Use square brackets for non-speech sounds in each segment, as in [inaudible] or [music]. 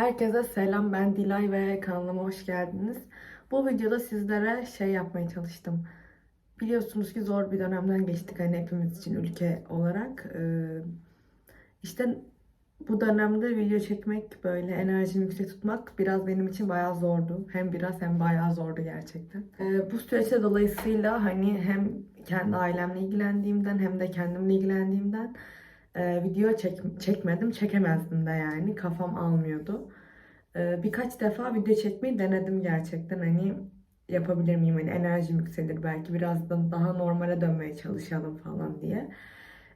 Herkese selam ben Dilay ve kanalıma hoş geldiniz. Bu videoda sizlere şey yapmaya çalıştım. Biliyorsunuz ki zor bir dönemden geçtik hani hepimiz için ülke olarak. Ee, işte bu dönemde video çekmek böyle enerjimi yüksek tutmak biraz benim için bayağı zordu. Hem biraz hem bayağı zordu gerçekten. Ee, bu süreçte dolayısıyla hani hem kendi ailemle ilgilendiğimden hem de kendimle ilgilendiğimden e, video çek, çekmedim. Çekemezdim de yani. Kafam almıyordu. E, birkaç defa video çekmeyi denedim gerçekten. Hani yapabilir miyim? Hani enerjim yükselir belki. Biraz da daha normale dönmeye çalışalım falan diye.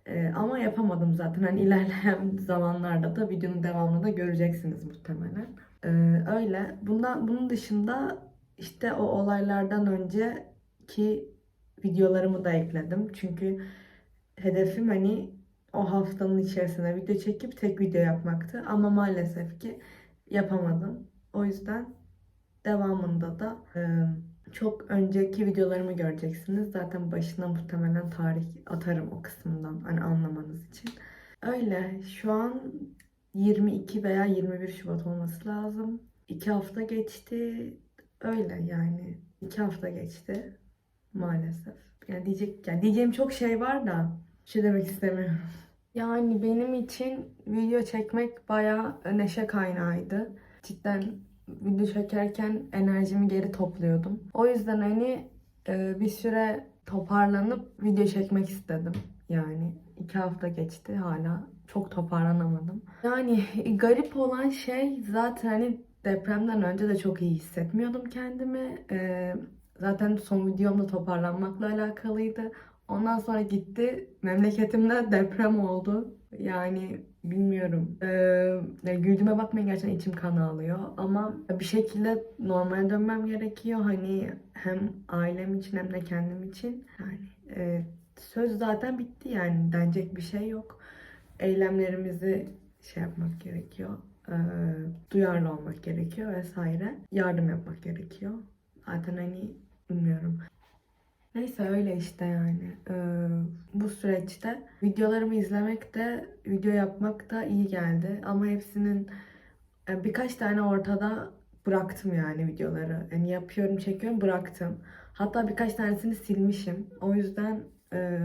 E, ama yapamadım zaten. Hani ilerleyen [laughs] zamanlarda da videonun devamını da göreceksiniz muhtemelen. E, öyle. Bundan, bunun dışında işte o olaylardan önceki videolarımı da ekledim. Çünkü hedefim hani o haftanın içerisinde video çekip tek video yapmaktı. Ama maalesef ki yapamadım. O yüzden devamında da e, çok önceki videolarımı göreceksiniz. Zaten başına muhtemelen tarih atarım o kısmından hani anlamanız için. Öyle şu an 22 veya 21 Şubat olması lazım. 2 hafta geçti. Öyle yani. 2 hafta geçti maalesef. Yani diyecek yani diyeceğim çok şey var da şey demek istemiyorum. Yani benim için video çekmek bayağı neşe kaynağıydı. Cidden video çekerken enerjimi geri topluyordum. O yüzden hani e, bir süre toparlanıp video çekmek istedim. Yani iki hafta geçti hala çok toparlanamadım. Yani garip olan şey zaten hani depremden önce de çok iyi hissetmiyordum kendimi. E, zaten son videomda toparlanmakla alakalıydı. Ondan sonra gitti memleketimde deprem oldu. Yani bilmiyorum. Ee, güldüğüme bakmayın gerçekten içim kan ağlıyor. Ama bir şekilde normale dönmem gerekiyor. Hani hem ailem için hem de kendim için. Yani e, söz zaten bitti yani. Denecek bir şey yok. Eylemlerimizi şey yapmak gerekiyor. Ee, duyarlı olmak gerekiyor vesaire. Yardım yapmak gerekiyor. Zaten hani bilmiyorum. Neyse öyle işte yani. Ee, bu süreçte videolarımı izlemek de, video yapmak da iyi geldi. Ama hepsinin e, birkaç tane ortada bıraktım yani videoları. Yani yapıyorum, çekiyorum, bıraktım. Hatta birkaç tanesini silmişim. O yüzden e,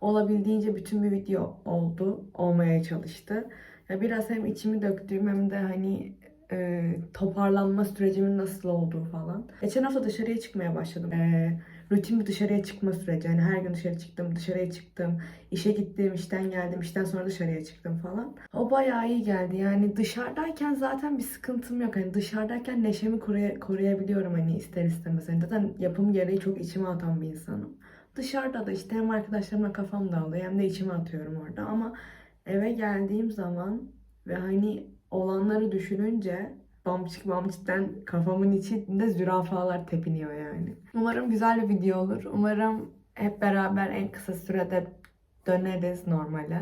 olabildiğince bütün bir video oldu, olmaya çalıştı. Ya biraz hem içimi döktüğüm hem de hani e, toparlanma sürecimin nasıl olduğu falan. Geçen hafta dışarıya çıkmaya başladım. E, rutin bir dışarıya çıkma süreci. Yani her gün dışarı çıktım, dışarıya çıktım. işe gittim, işten geldim, işten sonra dışarıya çıktım falan. O bayağı iyi geldi. Yani dışarıdayken zaten bir sıkıntım yok. Hani dışarıdayken neşemi koruya- koruyabiliyorum hani ister istemez. Hani zaten yapım gereği çok içime atan bir insanım. Dışarıda da işte hem arkadaşlarımla kafam dağılıyor hem de içime atıyorum orada. Ama eve geldiğim zaman ve hani olanları düşününce bamçık bamçıktan kafamın içinde zürafalar tepiniyor yani. Umarım güzel bir video olur. Umarım hep beraber en kısa sürede döneriz normale.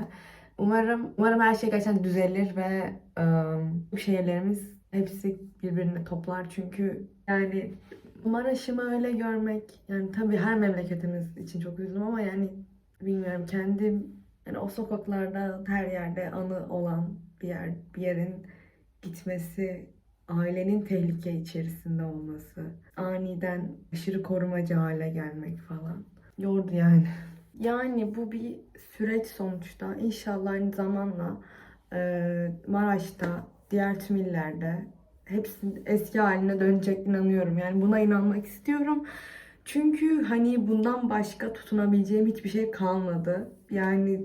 Umarım umarım her şey gerçekten düzelir ve bu şehirlerimiz hepsi birbirini toplar çünkü yani Maraş'ımı öyle görmek yani tabii her memleketimiz için çok üzüldüm ama yani bilmiyorum kendim yani o sokaklarda her yerde anı olan bir yer bir yerin gitmesi ailenin tehlike içerisinde olması, aniden aşırı korumacı hale gelmek falan. Yordu yani. Yani bu bir süreç sonuçta. İnşallah zamanla e, Maraş'ta, diğer tüm illerde hepsi eski haline dönecek inanıyorum. Yani buna inanmak istiyorum. Çünkü hani bundan başka tutunabileceğim hiçbir şey kalmadı. Yani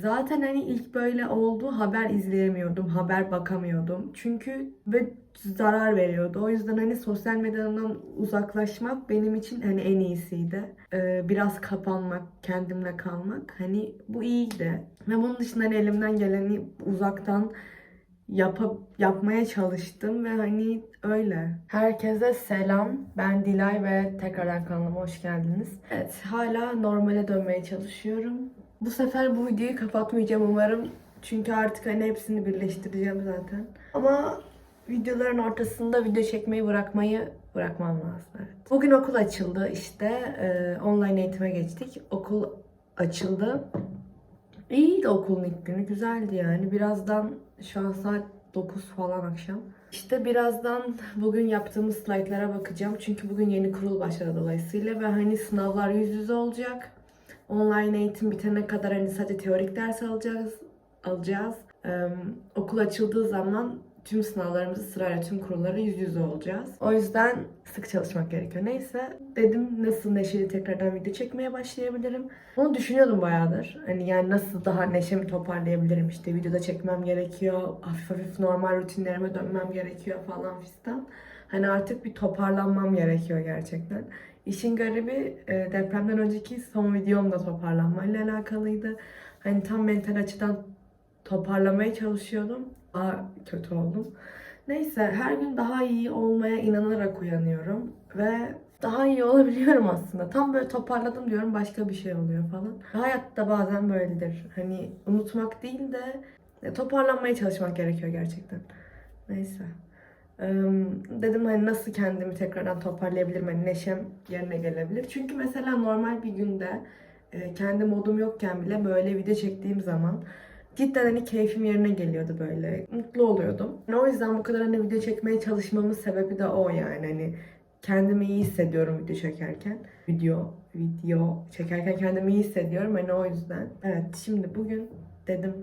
Zaten hani ilk böyle oldu haber izleyemiyordum, haber bakamıyordum. Çünkü ve zarar veriyordu. O yüzden hani sosyal medyadan uzaklaşmak benim için hani en iyisiydi. Ee, biraz kapanmak, kendimle kalmak hani bu iyiydi. Ve bunun dışında hani elimden geleni uzaktan yapa, yapmaya çalıştım ve hani öyle. Herkese selam. Ben Dilay ve tekrardan kanalıma hoş geldiniz. Evet, hala normale dönmeye çalışıyorum. Bu sefer bu videoyu kapatmayacağım umarım. Çünkü artık hani hepsini birleştireceğim zaten. Ama videoların ortasında video çekmeyi bırakmayı bırakmam lazım. Evet. Bugün okul açıldı işte. Ee, online eğitime geçtik. Okul açıldı. İyiydi okulun ilk günü. Güzeldi yani. Birazdan şu an saat 9 falan akşam. İşte birazdan bugün yaptığımız slaytlara bakacağım. Çünkü bugün yeni kurul başladı dolayısıyla ve hani sınavlar yüz yüze olacak. Online eğitim bitene kadar hani sadece teorik ders alacağız. alacağız. Ee, okul açıldığı zaman tüm sınavlarımızı sırayla tüm kurulları yüz yüze olacağız. O yüzden sık çalışmak gerekiyor. Neyse dedim nasıl neşeli tekrardan video çekmeye başlayabilirim. Onu düşünüyordum bayağıdır. Hani yani nasıl daha neşemi toparlayabilirim işte videoda çekmem gerekiyor. Hafif hafif normal rutinlerime dönmem gerekiyor falan fistan. Hani artık bir toparlanmam gerekiyor gerçekten. İşin garibi e, depremden önceki son videom da toparlanmayla alakalıydı. Hani tam mental açıdan toparlamaya çalışıyordum. Daha kötü oldum. Neyse her gün daha iyi olmaya inanarak uyanıyorum ve daha iyi olabiliyorum aslında. Tam böyle toparladım diyorum başka bir şey oluyor falan. Hayatta bazen böyledir. Hani unutmak değil de e, toparlanmaya çalışmak gerekiyor gerçekten. Neyse. Dedim hani nasıl kendimi tekrardan toparlayabilirim, hani neşem yerine gelebilir. Çünkü mesela normal bir günde kendi modum yokken bile böyle video çektiğim zaman cidden hani keyfim yerine geliyordu böyle. Mutlu oluyordum. Yani o yüzden bu kadar hani video çekmeye çalışmamın sebebi de o yani. Hani kendimi iyi hissediyorum video çekerken. Video, video çekerken kendimi iyi hissediyorum. Hani o yüzden. Evet şimdi bugün dedim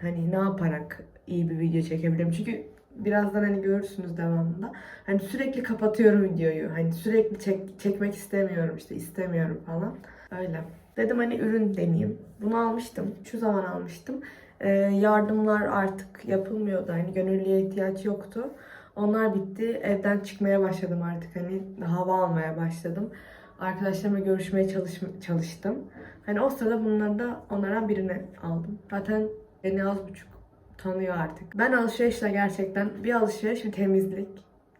hani ne yaparak iyi bir video çekebilirim. Çünkü birazdan hani görürsünüz devamında. Hani sürekli kapatıyorum videoyu. Hani sürekli çek, çekmek istemiyorum işte istemiyorum falan. Öyle. Dedim hani ürün deneyeyim. Bunu almıştım. Şu zaman almıştım. Ee, yardımlar artık yapılmıyordu. Hani gönüllüye ihtiyaç yoktu. Onlar bitti. Evden çıkmaya başladım artık. Hani hava almaya başladım. Arkadaşlarımla görüşmeye çalış çalıştım. Hani o sırada bunları da onlara birini aldım. Zaten beni az buçuk tanıyor artık. Ben alışverişle gerçekten bir alışveriş bir temizlik.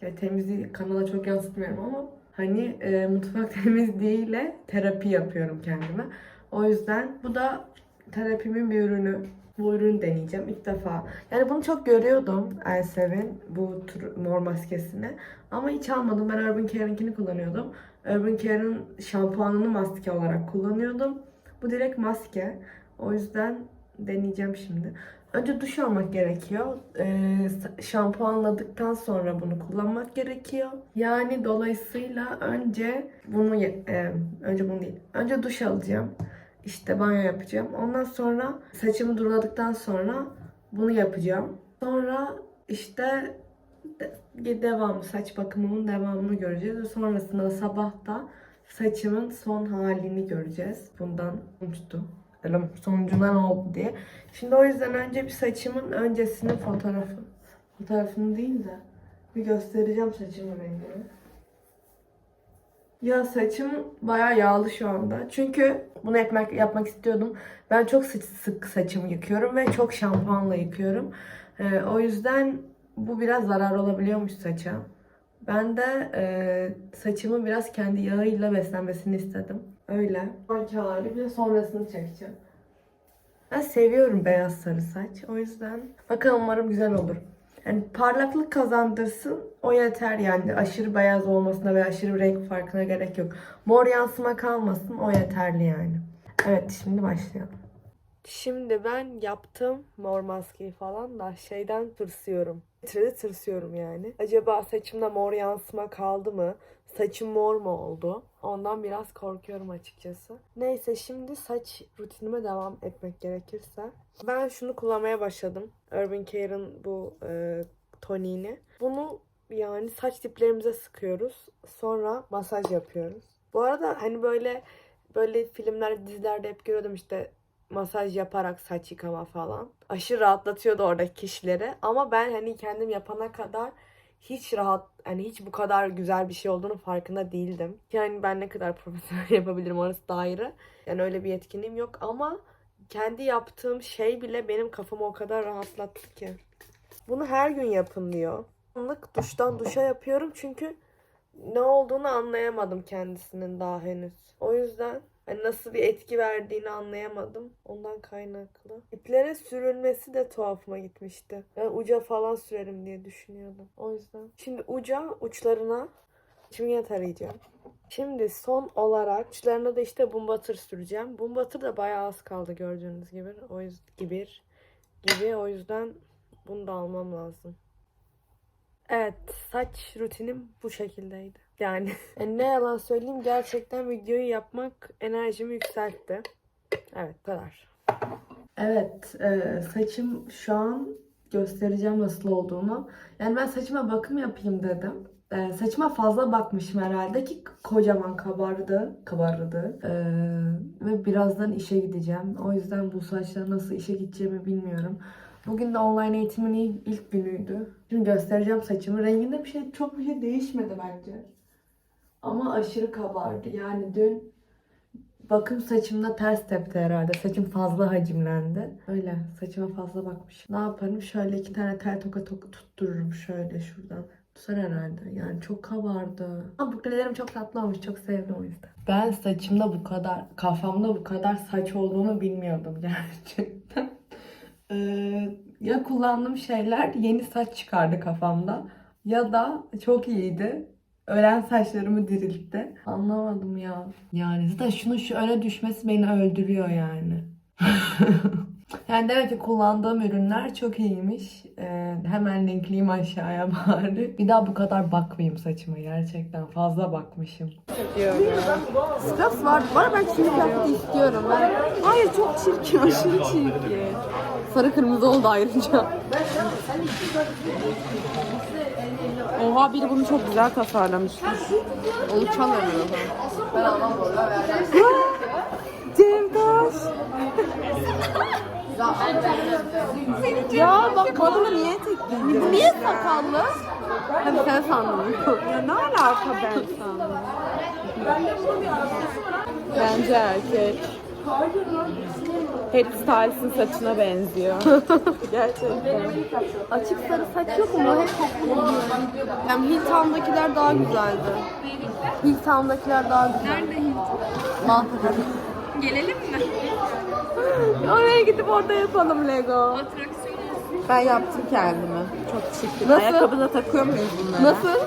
Ya temizliği kanala çok yansıtmıyorum ama hani e, mutfak [laughs] temizliğiyle terapi yapıyorum kendime. O yüzden bu da terapimin bir ürünü. Bu ürünü deneyeceğim ilk defa. Yani bunu çok görüyordum Elsev'in bu tür mor maskesini. Ama hiç almadım. Ben Urban Care'inkini kullanıyordum. Urban Care'ın şampuanını maske olarak kullanıyordum. Bu direkt maske. O yüzden deneyeceğim şimdi. Önce duş almak gerekiyor. Ee, şampuanladıktan sonra bunu kullanmak gerekiyor. Yani dolayısıyla önce bunu e, önce bunu değil. Önce duş alacağım. İşte banyo yapacağım. Ondan sonra saçımı duruladıktan sonra bunu yapacağım. Sonra işte de- devamı saç bakımımın devamını göreceğiz sonrasında da sabah da saçımın son halini göreceğiz. Bundan uçtu. Bakalım sonucunda ne oldu diye. Şimdi o yüzden önce bir saçımın öncesinin fotoğrafı. Fotoğrafını değil de bir göstereceğim saçımın rengini. Ya saçım bayağı yağlı şu anda. Çünkü bunu yapmak, yapmak istiyordum. Ben çok sık, sık saçımı yıkıyorum ve çok şampuanla yıkıyorum. Ee, o yüzden bu biraz zarar olabiliyormuş saça. Ben de e, saçımı biraz kendi yağıyla beslenmesini istedim. Öyle. Sonraki hali bir de sonrasını çekeceğim. Ben seviyorum beyaz sarı saç. O yüzden bakalım umarım güzel olur. Yani parlaklık kazandırsın o yeter yani aşırı beyaz olmasına ve aşırı renk farkına gerek yok. Mor yansıma kalmasın o yeterli yani. Evet şimdi başlayalım. Şimdi ben yaptım mor maskeyi falan da şeyden tırsıyorum. Titrede tırsıyorum yani. Acaba saçımda mor yansıma kaldı mı? Saçım mor mu oldu? Ondan biraz korkuyorum açıkçası. Neyse şimdi saç rutinime devam etmek gerekirse. Ben şunu kullanmaya başladım. Urban Care'ın bu e, toniğini. Bunu yani saç diplerimize sıkıyoruz. Sonra masaj yapıyoruz. Bu arada hani böyle böyle filmler, dizilerde hep görüyordum işte masaj yaparak saç yıkama falan. Aşırı rahatlatıyordu oradaki kişileri. Ama ben hani kendim yapana kadar hiç rahat hani hiç bu kadar güzel bir şey olduğunu farkında değildim. Yani ben ne kadar [laughs] profesyonel yapabilirim orası da ayrı. Yani öyle bir yetkinliğim yok ama kendi yaptığım şey bile benim kafamı o kadar rahatlattı ki. Bunu her gün yapın diyor. Anlık duştan duşa yapıyorum çünkü ne olduğunu anlayamadım kendisinin daha henüz. O yüzden hani nasıl bir etki verdiğini anlayamadım. Ondan kaynaklı. İplere sürülmesi de tuhafıma gitmişti. Ben uca falan sürerim diye düşünüyordum. O yüzden. Şimdi uca uçlarına şimdi tarayacağım. Şimdi son olarak uçlarına da işte bumbatır süreceğim. Bumbatır da bayağı az kaldı gördüğünüz gibi. O yüzden gibi gibi o yüzden Bunu da almam lazım. Evet, saç rutinim bu şekildeydi. Yani e, ne yalan söyleyeyim gerçekten videoyu yapmak enerjimi yükseltti. Evet, bu kadar. Evet, e, saçım şu an göstereceğim nasıl olduğunu. Yani ben saçıma bakım yapayım dedim. E, saçıma fazla bakmışım herhalde ki kocaman kabardı, kabardı. E, ve birazdan işe gideceğim. O yüzden bu saçla nasıl işe gideceğimi bilmiyorum. Bugün de online eğitimin ilk, ilk günüydü. Şimdi göstereceğim saçımı. Renginde bir şey çok bir şey değişmedi bence. Ama aşırı kabardı. Yani dün bakım saçımda ters tepti herhalde. Saçım fazla hacimlendi. Öyle saçıma fazla bakmışım. Ne yaparım? Şöyle iki tane tel toka toka tuttururum şöyle şuradan. Tutar herhalde. Yani çok kabardı. Ama buklelerim çok tatlı olmuş. Çok sevdim o yüzden. Ben saçımda bu kadar, kafamda bu kadar saç olduğunu bilmiyordum [laughs] gerçekten. Ee, ya kullandığım şeyler yeni saç çıkardı kafamda ya da çok iyiydi. Ölen saçlarımı diriltti. Anlamadım ya. Yani zaten şunun şu öne düşmesi beni öldürüyor yani. [laughs] yani demek ki kullandığım ürünler çok iyiymiş. Ee, hemen linkleyeyim aşağıya bari. Bir daha bu kadar bakmayayım saçıma gerçekten. Fazla bakmışım. Straps var. Var ben çiğ istiyorum. Ben... Hayır çok çirkin. Aşırı çirkin. Sarı kırmızı oldu ayrıca. Oha biri bunu çok güzel tasarlamıştı. Onu çalamıyorum. Ben almam bu arada. Cemdaş. ya bak kadını niye tek giydin? Niye sakallı? Hadi sen sandın. ya ne alaka ben sandım? Bence erkek. Harry Styles'ın saçına benziyor. [laughs] Gerçekten. Açık sarı saç yok mu? Hep kokulu. Yani Hilltown'dakiler daha güzeldi. Hilltown'dakiler daha güzel. Nerede Hilltown? Maltepe'de. Gelelim mi? Oraya gidip orada yapalım Lego. Atraksiyon olsun. Ben yaptım kendimi. Çok çirkin. Nasıl? Ayakkabı da takıyor muyuz bunlara? Nasıl?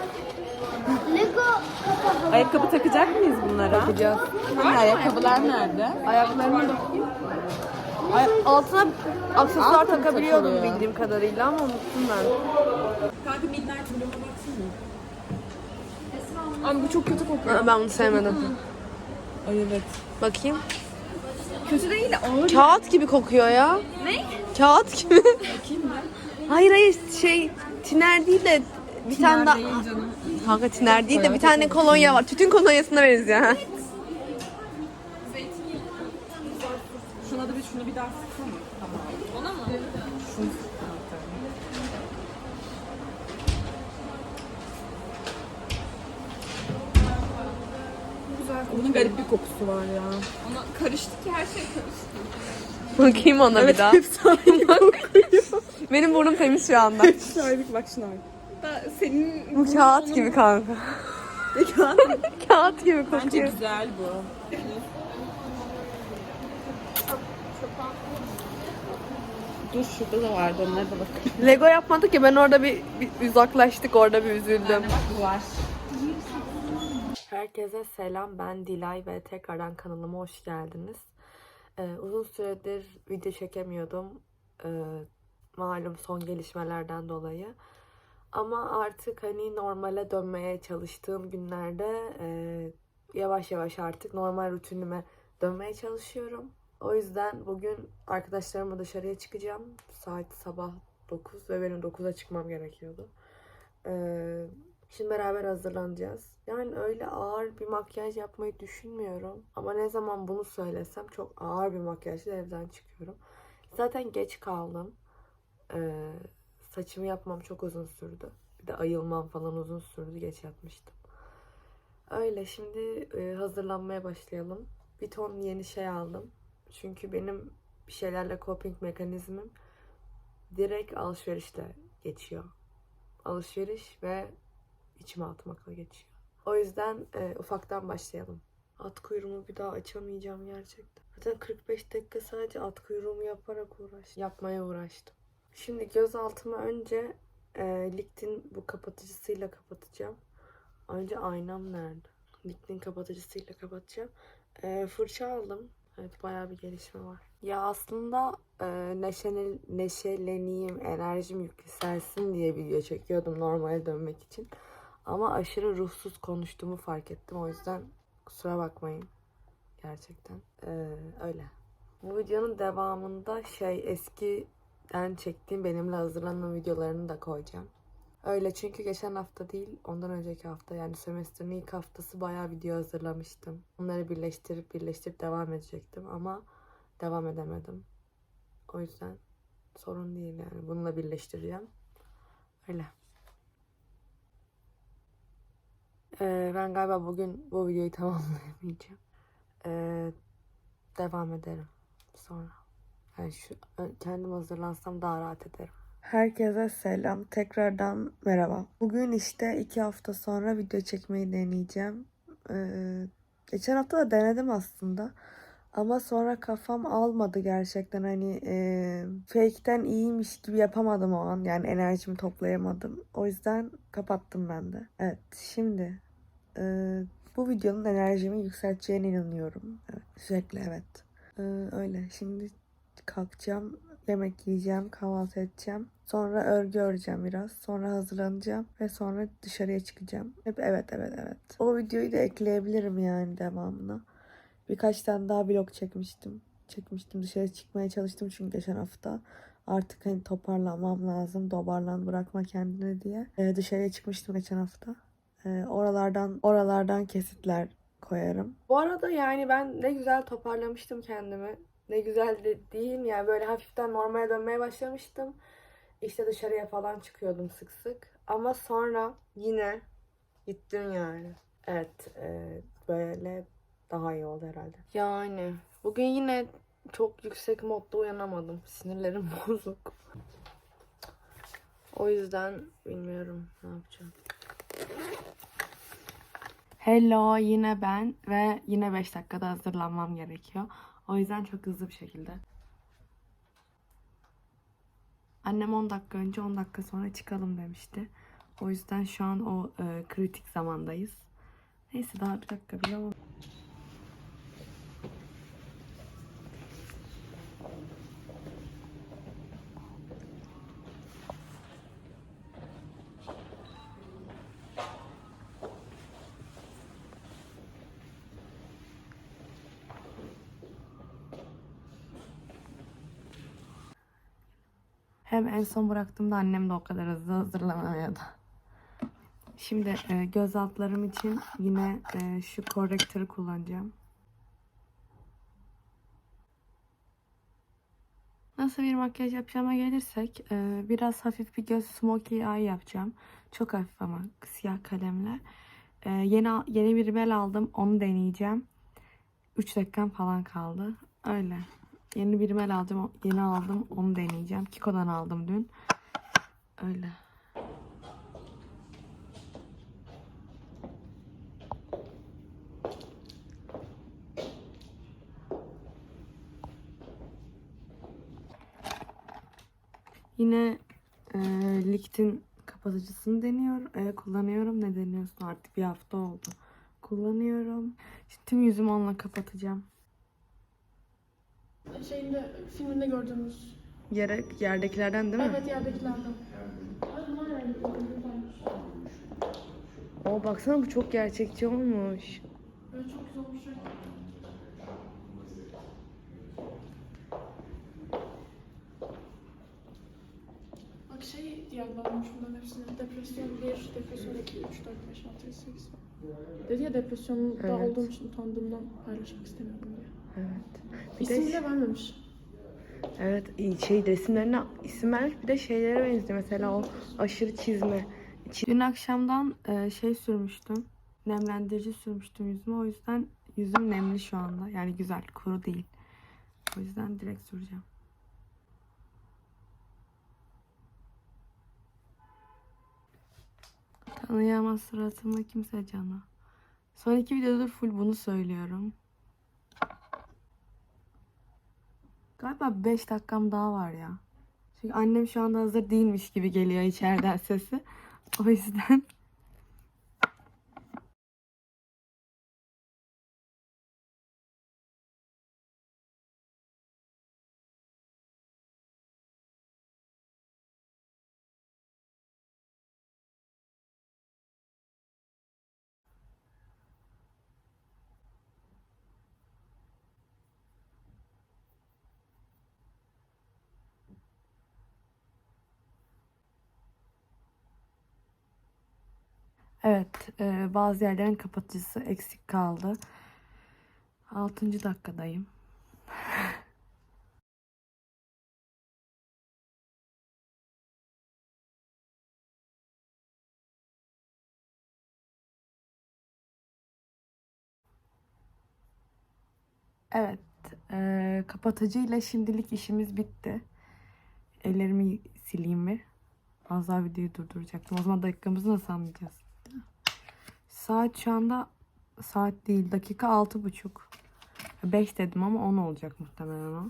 Ayakkabı takacak mıyız bunlara? Takacağız. Hani ayakkabılar nerede? Ayaklarına bakayım. Ay, altına aksesuar Altın takabiliyordum takılıyor. bildiğim kadarıyla ama unuttum ben. Kanka Midnight Blue'ma baksana. Ama bu çok kötü kokuyor. Aa, Ben bunu sevmedim. Ay evet. Bakayım. Kötü değil de ağır. Kağıt gibi kokuyor ya. Ne? Kağıt gibi. hayır hayır şey tiner değil de bir tane daha. Değil canım. Kanka tiner değil de bir tane kolonya var. Tütün kolonyasına benziyor. ha. Şuna da bir şunu bir daha sıksana. Ona mı? Şunu. Bunun garip bir kokusu var ya. Ona karıştı ki her şey karıştı. Bakayım ona bir daha. hepsi aynı [laughs] kokuyor. Benim burnum temiz şu anda. [laughs] Şahitlik bak şuna bak. Da senin Bu kağıt gibi kanka. [laughs] kağıt gibi Bence kokuyor. güzel bu. Dur şurada da vardı onlara da bakayım. Lego yapmadık ya ben orada bir, bir uzaklaştık orada bir üzüldüm. Bu var. Herkese selam ben Dilay ve tekrardan kanalıma hoş geldiniz. Ee, uzun süredir video çekemiyordum. Ee, malum son gelişmelerden dolayı. Ama artık hani normale dönmeye çalıştığım günlerde e, yavaş yavaş artık normal rutinime dönmeye çalışıyorum. O yüzden bugün arkadaşlarımla dışarıya çıkacağım. Saat sabah 9 ve benim 9'a çıkmam gerekiyordu. Ee, şimdi beraber hazırlanacağız. Yani öyle ağır bir makyaj yapmayı düşünmüyorum. Ama ne zaman bunu söylesem çok ağır bir makyajla evden çıkıyorum. Zaten geç kaldım. Ee, saçımı yapmam çok uzun sürdü. Bir de ayılmam falan uzun sürdü. Geç yatmıştım. Öyle şimdi e, hazırlanmaya başlayalım. Bir ton yeni şey aldım. Çünkü benim bir şeylerle coping mekanizmim direkt alışverişle geçiyor. Alışveriş ve içime atmakla geçiyor. O yüzden e, ufaktan başlayalım. At kuyruğumu bir daha açamayacağım gerçekten. Zaten 45 dakika sadece at kuyruğumu yaparak uğraş, yapmaya uğraştım. Şimdi göz altımı önce e, Likt'in bu kapatıcısıyla kapatacağım. Önce aynam nerede? Likt'in kapatıcısıyla kapatacağım. E, fırça aldım. Evet bayağı bir gelişme var. Ya aslında e, neşenel, neşeleneyim, enerjim yükselsin diye video çekiyordum normale dönmek için. Ama aşırı ruhsuz konuştuğumu fark ettim. O yüzden kusura bakmayın. Gerçekten. Ee, öyle. Bu videonun devamında şey eskiden çektiğim benimle hazırlanma videolarını da koyacağım. Öyle çünkü geçen hafta değil ondan önceki hafta yani sömestrin ilk haftası bayağı video hazırlamıştım. Onları birleştirip birleştirip devam edecektim ama devam edemedim. O yüzden sorun değil yani bununla birleştireceğim. Öyle. Ee, ben galiba bugün bu videoyu tamamlayamayacağım. Ee, devam ederim sonra. Yani şu kendim hazırlansam daha rahat ederim. Herkese selam. Tekrardan merhaba. Bugün işte iki hafta sonra video çekmeyi deneyeceğim. Ee, geçen hafta da denedim aslında. Ama sonra kafam almadı gerçekten hani e, fake'ten iyiymiş gibi yapamadım o an. Yani enerjimi toplayamadım. O yüzden kapattım ben de. Evet şimdi e, bu videonun enerjimi yükselteceğine inanıyorum. Evet, sürekli evet. E, öyle şimdi kalkacağım. Yemek yiyeceğim, kahvaltı edeceğim. Sonra örgü öreceğim biraz. Sonra hazırlanacağım ve sonra dışarıya çıkacağım. Hep evet evet evet. O videoyu da ekleyebilirim yani devamına. Birkaç tane daha vlog çekmiştim. Çekmiştim dışarı çıkmaya çalıştım çünkü geçen hafta. Artık hani toparlanmam lazım. Toparlan bırakma kendini diye. Ee, dışarıya çıkmıştım geçen hafta. Ee, oralardan oralardan kesitler koyarım. Bu arada yani ben ne güzel toparlamıştım kendimi. Ne güzel de değil yani böyle hafiften normale dönmeye başlamıştım. İşte dışarıya falan çıkıyordum sık sık. Ama sonra yine gittim yani. Evet e, böyle daha iyi oldu herhalde. Yani bugün yine çok yüksek modda uyanamadım. Sinirlerim [laughs] bozuk. O yüzden bilmiyorum ne yapacağım. Hello yine ben ve yine 5 dakikada hazırlanmam gerekiyor. O yüzden çok hızlı bir şekilde. Annem 10 dakika önce 10 dakika sonra çıkalım demişti. O yüzden şu an o e, kritik zamandayız. Neyse daha bir dakika bile olmadı. En son bıraktığımda annem de o kadar hızlı hazırlanamıyordu. Şimdi e, göz altlarım için yine e, şu korrektörü kullanacağım. Nasıl bir makyaj yapacağıma gelirsek e, biraz hafif bir göz smokey eye yapacağım. Çok hafif ama siyah kalemle. E, yeni yeni bir rimel aldım. Onu deneyeceğim. 3 dakikam falan kaldı. Öyle. Yeni bir rimel aldım. Yeni aldım. Onu deneyeceğim. Kiko'dan aldım dün. Öyle. Yine e, Licht'in kapatıcısını deniyorum. E, kullanıyorum. Ne deniyorsun? Artık bir hafta oldu. Kullanıyorum. Şimdi tüm yüzümü onunla kapatacağım. Şeyinde, filminde gördüğümüz. Yere, yerdekilerden değil mi? Evet yerdekilerden. Oo baksana bu çok gerçekçi olmuş. Evet çok güzel olmuş. Bak şey diye adlandırmış bunların hepsini. Depresyon 1, depresyon 2, 3, 4, 5, 6, 7, 8 falan. Dedi ya depresyonda Evet. olduğum için utandığımdan paylaşmak istemiyorum diye. Evet. Bir İsim de bile vermemiş. evet şey resimlerine isim vermiş bir de şeylere benziyor mesela o aşırı çizme. Dün akşamdan e, şey sürmüştüm. Nemlendirici sürmüştüm yüzüme. O yüzden yüzüm nemli şu anda. Yani güzel, kuru değil. O yüzden direkt süreceğim. Tanıyamaz suratımda kimse canı. Son iki videodur full bunu söylüyorum. Galiba 5 dakikam daha var ya. Çünkü annem şu anda hazır değilmiş gibi geliyor içeriden sesi. O yüzden Evet, e, bazı yerlerin kapatıcısı eksik kaldı. 6. dakikadayım. [laughs] Evet, e, kapatıcıyla şimdilik işimiz bitti. Ellerimi sileyim bir. Az daha videoyu durduracaktım. O zaman dakikamızı nasıl anlayacağız? Saat şu anda saat değil dakika altı buçuk. Beş dedim ama on olacak muhtemelen o.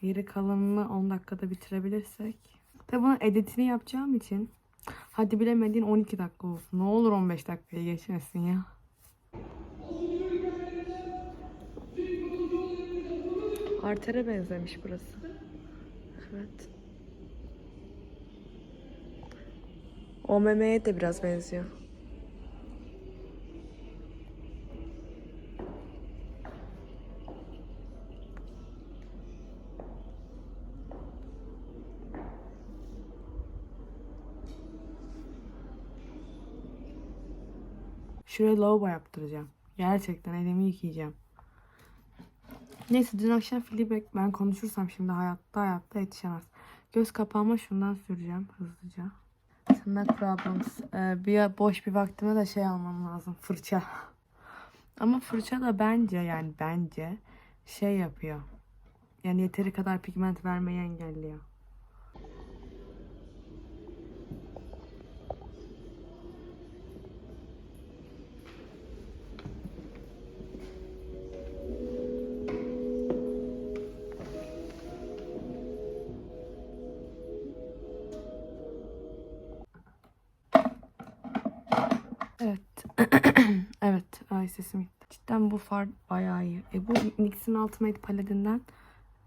Geri kalanını 10 dakikada bitirebilirsek. Tabi bunun editini yapacağım için hadi bilemediğin 12 dakika olsun. Ne olur 15 dakikaya geçmesin ya. Artere benzemiş burası. Evet. O memeye de biraz benziyor. Şuraya lavabo yaptıracağım. Gerçekten elimi yıkayacağım. Neyse dün akşam feedback ben konuşursam şimdi hayatta hayatta yetişemez. Göz kapağıma şundan süreceğim hızlıca. Tırnak problems. Ee, bir boş bir vaktime de şey almam lazım. Fırça. Ama fırça da bence yani bence şey yapıyor. Yani yeteri kadar pigment vermeyi engelliyor. Evet. [clears throat] evet. Ay sesim gitti. Cidden bu far bayağı iyi. E, bu NYX'in Ultimate paletinden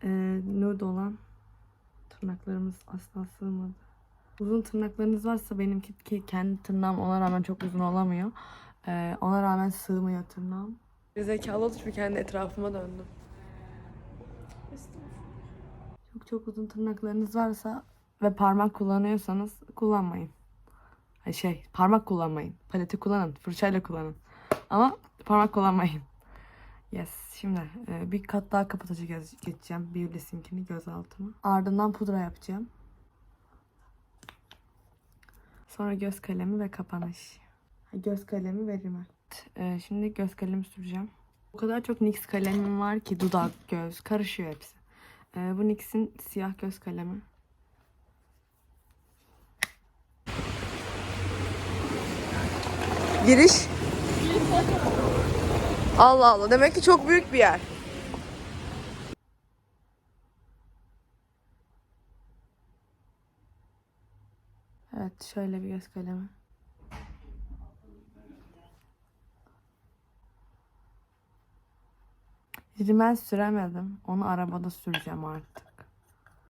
e, nude olan tırnaklarımız asla sığmadı. Uzun tırnaklarınız varsa benimki ki kendi tırnağım ona rağmen çok uzun olamıyor. E, ona rağmen sığmıyor tırnağım. Zekalı olup kendi etrafıma döndüm. Çok çok uzun tırnaklarınız varsa ve parmak kullanıyorsanız kullanmayın. Şey, parmak kullanmayın. Paleti kullanın, fırçayla kullanın. Ama parmak kullanmayın. Yes, şimdi e, bir kat daha kapatıcı göz- geçeceğim. Beauty'sinkini göz altıma. Ardından pudra yapacağım. Sonra göz kalemi ve kapanış. Göz kalemi ve rimel. E, şimdi göz kalemi süreceğim. O kadar çok NYX kalemim var ki dudak, göz karışıyor hepsi. E, bu NYX'in siyah göz kalemi. Giriş. Allah Allah. Demek ki çok büyük bir yer. Evet şöyle bir göz kalemi. Rimel süremedim. Onu arabada süreceğim artık.